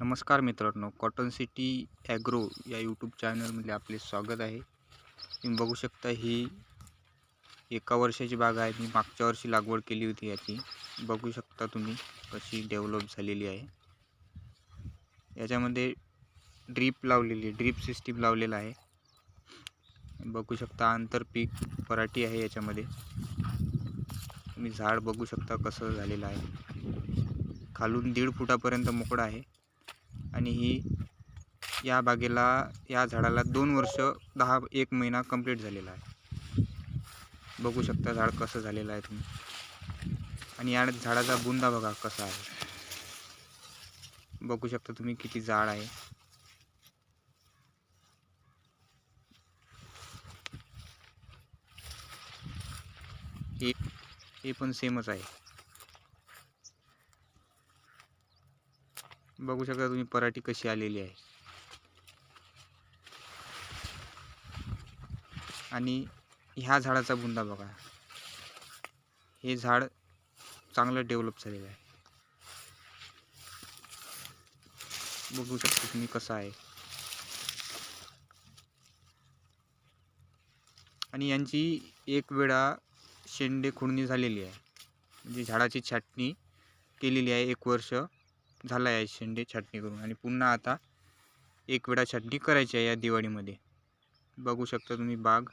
नमस्कार मित्रांनो cotton city agro या यूट्यूब चॅनलमध्ये आपले स्वागत आहे. तुम्ही बघू शकता ही एका वर्षाची बाग आहे. मी मागच्या वर्षी लागवड केली होती याची. बघू शकता तुम्ही कशी डेव्हलप झालेली आहे. याच्यामध्ये ड्रीप लावलेली ड्रीप सिस्टीम लावलेला आहे. बघू शकता आंतरपीक पराठी आहे याच्यामध्ये. तुम्ही झाड बघू शकता कसं झालेलं आहे. खालून दीड फुटापर्यंत मोकळं आहे. आणि ही या बागेला या झाडाला दोन वर्ष दहा एक महिना कंप्लीट झालेला आहे. बघू शकता झाड कसं झालेलं आहे तुम्ही. आणि या झाडाचा बुंदा बघा कसा आहे. बघू शकता तुम्ही किती जाड आहे. हे हे पण सेमच आहे. बघू शकता तुम्ही पराठी कशी आलेली आहे. आणि ह्या झाडाचा बुंदा बघा. हे झाड चांगलं डेव्हलप झालेलं आहे. बघू शकता तुम्ही कसं आहे. आणि यांची एक वेळा शेंडे खुडणी झालेली आहे. म्हणजे झाडाची छाटणी केलेली आहे एक वर्ष. झाला आहे शेंडे छाटणी करून. आणि पुन्हा आता एक वेळा छाटणी करायची आहे या दिवाळीमध्ये. बघू शकता तुम्ही बाग.